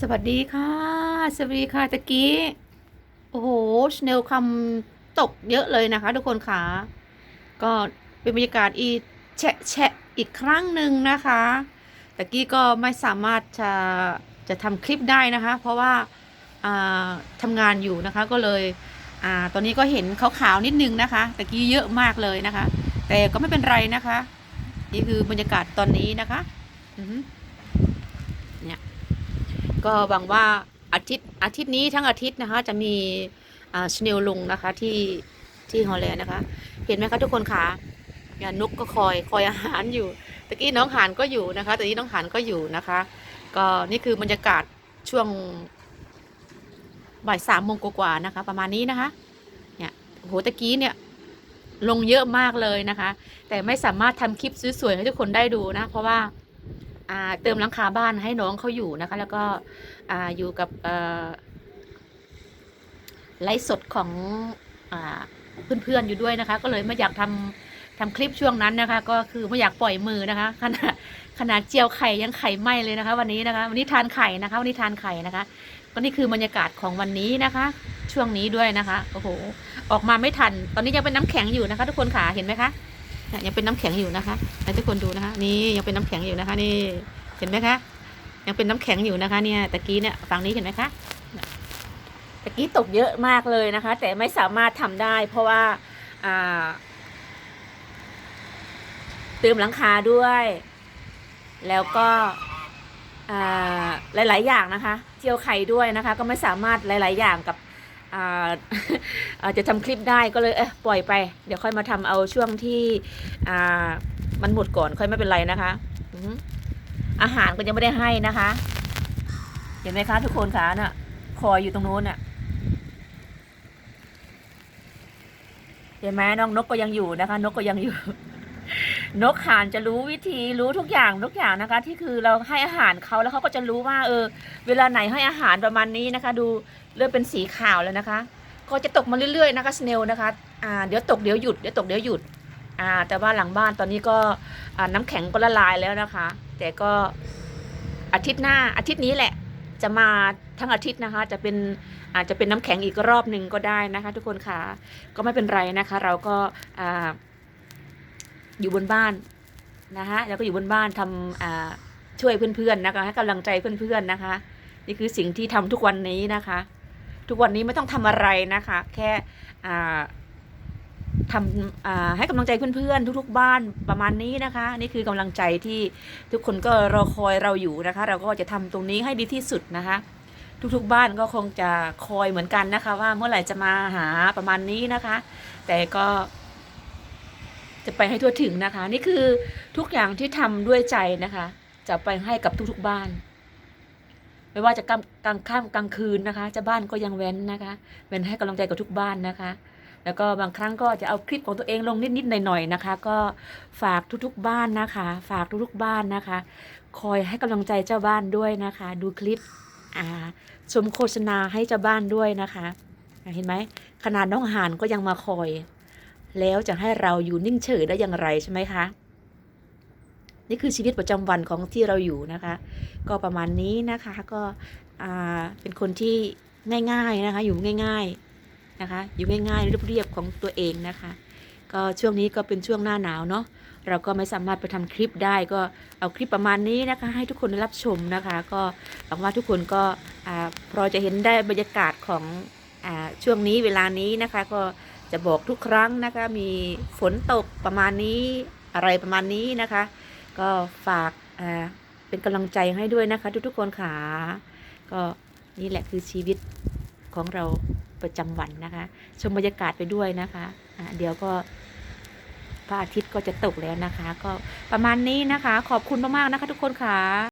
สวัสดีค่ะ สวัสดีค่ะตะกี้ โอ้โหชเนลคำตกเยอะเลยนะคะ ทุกคนค่ะ ก็เป็นบรรยากาศอีแฉะแฉะอีกครั้งหนึ่งนะคะตะกี้ก็ไม่สามารถจะจะทำคลิปได้นะคะ เพราะว่าทำงานอยู่นะคะก็เลยอตอนนี้ก็เห็นขาวๆนิดนึงนะคะตะกี้เยอะมากเลยนะคะ แต่ก็ไม่เป็นไรนะคะ นี่คือบรรยากาศตอนนี้นะคะ อือ ก็หวังว่าอาทิตย์อาทิตย์นี้ทั้งอาทิตย์นะคะ จะมีชเนลลงนะคะที่ที่ฮอลแลนด์นะคะ เห็นไหมคะทุกคนคะเนี่ยนกก็คอยคอยอาหารอยู่ตะกี้น้องหานก็อยู่นะคะแต่นี้น้องหานก็อยู่นะคะ ก็นี่คือบรรยากาศช่วงบ่ายสามโมงกว่าๆนะคะ ประมาณนี้นะคะ เนี่ยโหตะกี้เนี่ยลงเยอะมากเลยนะคะ แต่ไม่สามารถทำคลิปสวยๆให้ทุกคนได้ดูนะ เพราะว่า เติมหลังคาบ้านให้น้องเขาอยู่นะคะ แล้วก็ออยู่กับไลฟ์สดของอเพื่อนๆอยู่ด้วยนะคะ ก็เลยไม่อยากทำทำคลิปช่วงนั้นนะคะ ก็คือไม่อยากปล่อยมือนะคะขนาดขนาดเจียวไข่ยังไข่ไหมเลยนะคะ วันนี้นะคะวันนี้ทานไข่นะคะ วันนี้ทานไข่นะคะก็นี่คือบรรยากาศของวันนี้นะคะ ช่วงนี้ด้วยนะคะโอ้โหออกมาไม่ทัน ตอนนี้ยังเป็นน้ำแข็งอยู่นะคะ ทุกคนค่ะเห็นไหมคะ ยังเป็นน้ำแข็งอยู่นะคะให้ทุกคนดูนะคะ นี่ยังเป็นน้ำแข็งอยู่นะคะ นี่เห็นไหมคะ ยังเป็นน้ำแข็งอยู่นะคะ เนี่ยตะกี้เนี่ยฝั่งนี้เห็นไหมคะตะกี้ตกเยอะมากเลยนะคะ แต่ไม่สามารถทำได้ เพราะว่าอ่าเติมหลังคาด้วย แล้วก็หลาย ๆ อย่างนะคะ เจียวไข่ด้วยนะคะ ก็ไม่สามารถหลาย ๆ อย่างกับ จะทำคลิปได้ก็เลยเออปล่อยไป เดี๋ยวค่อยมาทำเอาช่วงที่มันหมดก่อนค่อยไม่เป็นไรนะคะ อาหารก็ยังไม่ได้ให้นะคะ เห็นไหมคะทุกคนคะน่ะคอยอยู่ตรงนู้นน่ะเห็นไหมน้องนกก็ยังอยู่นะคะ นกก็ยังอยู่ นกห่านจะรู้วิธีรู้ทุกอย่างทุกอย่างนะคะ ที่คือเราให้อาหารเขาแล้วเขาก็จะรู้ว่า เออ เวลาไหนให้อาหารประมาณนี้นะคะ ดูเริ่มเป็นสีขาวแล้วนะคะ ก็จะตกมาเรื่อยๆนะคะสเนลนะคะอ่าเดี๋ยวตกเดี๋ยวหยุดเดี๋ยวตกเดี๋ยวหยุดอ่าแต่ว่าหลังบ้านตอนนี้ก็อ่าน้ำแข็งก็ละลายแล้วนะคะ แต่ก็อาทิตย์หน้าอาทิตย์นี้แหละ จะมาทั้งอาทิตย์นะคะ จะเป็นอาจจะเป็นน้ำแข็งอีกรอบหนึ่งก็ได้นะคะ ทุกคนค่ะก็ไม่เป็นไรนะคะ เราก็อ่า อยู่บนบ้านนะคะแล้วก็อยู่บนบ้านทำช่วยเพื่อนๆนะคะให้กำลังใจเพื่อนๆนะคะ นี่คือสิ่งที่ทำทุกวันนี้นะคะ ทุกวันนี้ไม่ต้องทำอะไรนะคะ แค่ทำให้กำลังใจเพื่อนๆ ทุก ๆ บ้านประมาณนี้นะคะ นี่คือกำลังใจที่ทุกคนก็รอคอยเราอยู่นะคะ เราก็จะทำตรงนี้ให้ดีที่สุดนะคะ ทุกๆบ้านก็คงจะคอยเหมือนกันนะคะ ว่าเมื่อไหร่จะมาหาประมาณนี้นะคะ แต่ก็ จะไปให้ทั่วถึงนะคะ นี่คือทุกอย่างที่ทำด้วยใจนะคะ จะไปให้กับทุกๆบ้าน ไม่ว่าจะกลางกลางค่ำกลางคืนนะคะ จะบ้านก็ยังเว้นนะคะเว้นให้กำลังใจกับทุกบ้านนะคะ แล้วก็บางครั้งก็จะเอาคลิปของตัวเองลงนิดๆหน่อยๆนะคะ ก็ฝากทุกๆบ้านนะคะ ฝากทุกๆบ้านนะคะ คอยให้กำลังใจเจ้าบ้านด้วยนะคะ ดูคลิปอ่าชมโฆษณาให้เจ้าบ้านด้วยนะคะ เห็นไหมขนาดน้องหานก็ยังมาคอย แล้วจะให้เราอยู่นิ่งเฉยได้อย่างไรใช่ไหมคะ นี่คือชีวิตประจำวันของที่เราอยู่นะคะ ก็ประมาณนี้นะคะก็เป็นคนที่ง่ายๆนะคะอยู่ง่ายๆนะคะ อยู่ง่ายๆเรียบๆของตัวเองนะคะ ก็ช่วงนี้ก็เป็นช่วงหน้าหนาวเนาะเราก็ไม่สามารถไปทำคลิปได้ก็เอาคลิปประมาณนี้นะคะ ให้ทุกคนได้รับชมนะคะ ก็หวังว่าทุกคนก็อพอจะเห็นได้บรรยากาศของอช่วงนี้เวลานี้นะคะ ก็ จะบอกทุกครั้งนะคะ มีฝนตกประมาณนี้อะไรประมาณนี้นะคะ ก็ฝากเป็นกำลังใจให้ด้วยนะคะ ทุกๆคนค่ะก็นี่แหละคือชีวิตของเราประจำวันนะคะ ชมบรรยากาศไปด้วยนะคะะเดี๋ยวก็พระอาทิตย์ก็จะตกแล้วนะคะ ก็ประมาณนี้นะคะ ขอบคุณมากๆนะคะ ทุกคนค่ะ